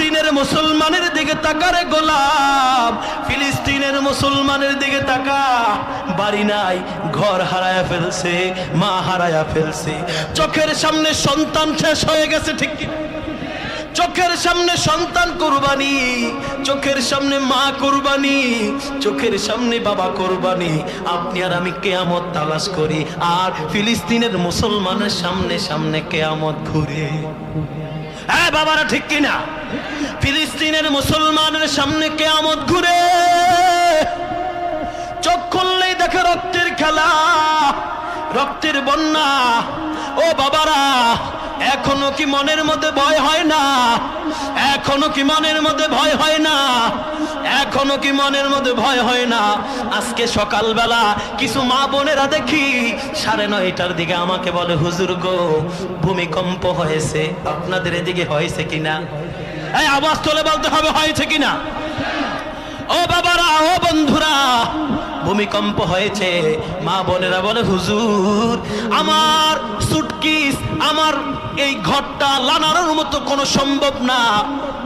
ফিলিস্তিনের মুসলমানের দিকে তাকারে গোলাম ফিলিস্তিনের মুসলমানের দিকে তাকা। বাড়ি নাই, ঘর হারায়া ফেলছে, মা হারায়া ফেলছে। চোখের সামনে সন্তান শেষ হয়ে গেছে, ঠিক কি? চোখের সামনে সন্তান কোরবানি, চোখের সামনে মা কোরবানি, চোখের সামনে বাবা কোরবানি। আপনি আর আমি কেয়ামত তালাশ করি, আর ফিলিস্তিনের মুসলমানের সামনে সামনে কেয়ামত ঘুরে। হ্যাঁ বাবারা, ঠিক কিনা? ফিলিস্তিনের মুসলমানের সামনে কেয়ামত ঘুরে। চোখ খুললেই দেখে রক্তের খেলা, রক্তের বন্যা। ও বাবারা এখনও কি মনের মধ্যে ভয় হয় না? এখনও কি মনের মধ্যে ভয় হয় না? এখনও কি মনের মধ্যে ভয় হয় না? আজকে সকালবেলা কিছু মা বোনেরা দেখি সাড়ে নয়টার দিকে আমাকে বলে, হুজুর গো, ভূমিকম্প হয়েছে। আপনাদের এদিকে হয়েছে কিনা? এই আওয়াজ তোলে বলতে হবে, হয়েছে কিনা? ও বাবারা, ও বন্ধুরা ভূমিকম্প হয়েছে। মা বোনেরা বলে, হুজুর, আমার সুটকিস আমার এই ঘরটা লানানোর মতো কোনো সম্ভব না।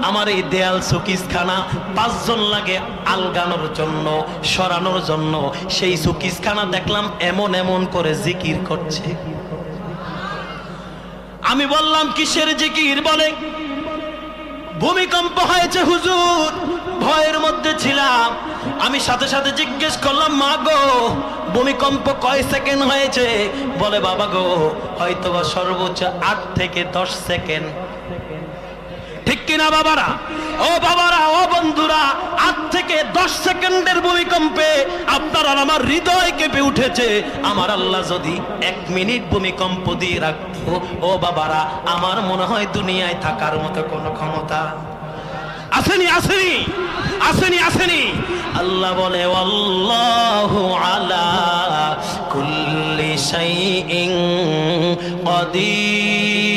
আমার এই দেয়াল সুকিস খানা পাঁচজন লাগে আলগানোর জন্য, সরানোর জন্য। সেই সুকিস খানা দেখলাম এমন এমন করে জিকির করছে। আমি বললাম, কিসের জিকির? বলে ভূমিকম্প হয়েছে, হুজুর। ভয়ের মধ্যে ছিলাম। আমি সাথে সাথে জিজ্ঞেস করলাম, মা গো, ভূমিকম্প কয় সেকেন্ড হয়েছে? বলে, বাবা গো হয়তো বা সর্বোচ্চ আট থেকে দশ সেকেন্ড। ঠিক কিনা, বাবারা? ও বাবারা ও বন্ধুরা আট থেকে দশ সেকেন্ডের ভূমিকম্পে আপনার আর আমার হৃদয় কেঁপে উঠেছে। আমার আল্লাহ যদি এক মিনিট ভূমিকম্প দিয়ে রাখতো, ও বাবারা, আমার মনে হয় দুনিয়ায় থাকার মতো কোনো ক্ষমতা আসেনি আসেনি আসেনি আসেনি। আল্লাহ বলে, আল্লাহু আলা কুল্লি শাইইন কদির।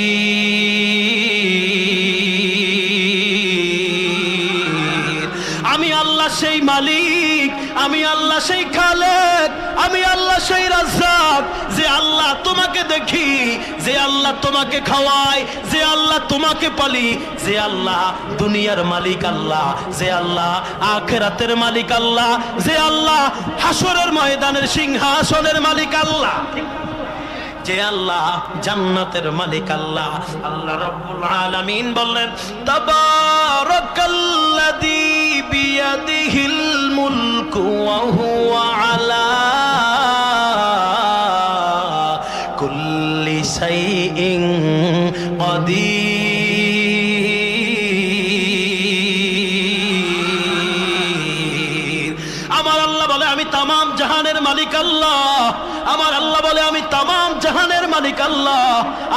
আমি আল্লাহ সেই মালিক, আমি আল্লাহ সেই খালেক, আমি আল্লাহ সেই রাজ্জাক। যে আল্লাহ তোমাকে দেখি, যে আল্লাহ তোমাকে খাওয়ায়, যে আল্লাহ তোমাকে পালি, যে আল্লাহ দুনিয়ার মালিক আল্লাহ, যে আল্লাহ আখেরাতের মালিক আল্লাহ, যে আল্লাহ হাসরের ময়দানের সিংহাসনের মালিক আল্লাহ। যে আল্লাহ জান্নাতের মালিক আল্লাহ। আল্লাহ রাব্বুল আলামিন বললেন তাবারাকাল্লাযী বিয়াদিহিল মুলকু ওয়া হুয়া আলা কুল্লি শাইইন কাদির আমার আল্লাহ বলে, আমি তামাম জাহানের মালিক আল্লাহ। আমার আল্লাহ বলে, আমি জাহানের মালিক আল্লাহ,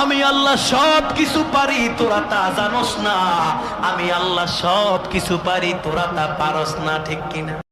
আমি আল্লাহ সব কিছু পারি, তোরা তা জানোস না। আমি আল্লাহ সব কিছু পারি, তোরা তা পারস না, ঠিক কিনা?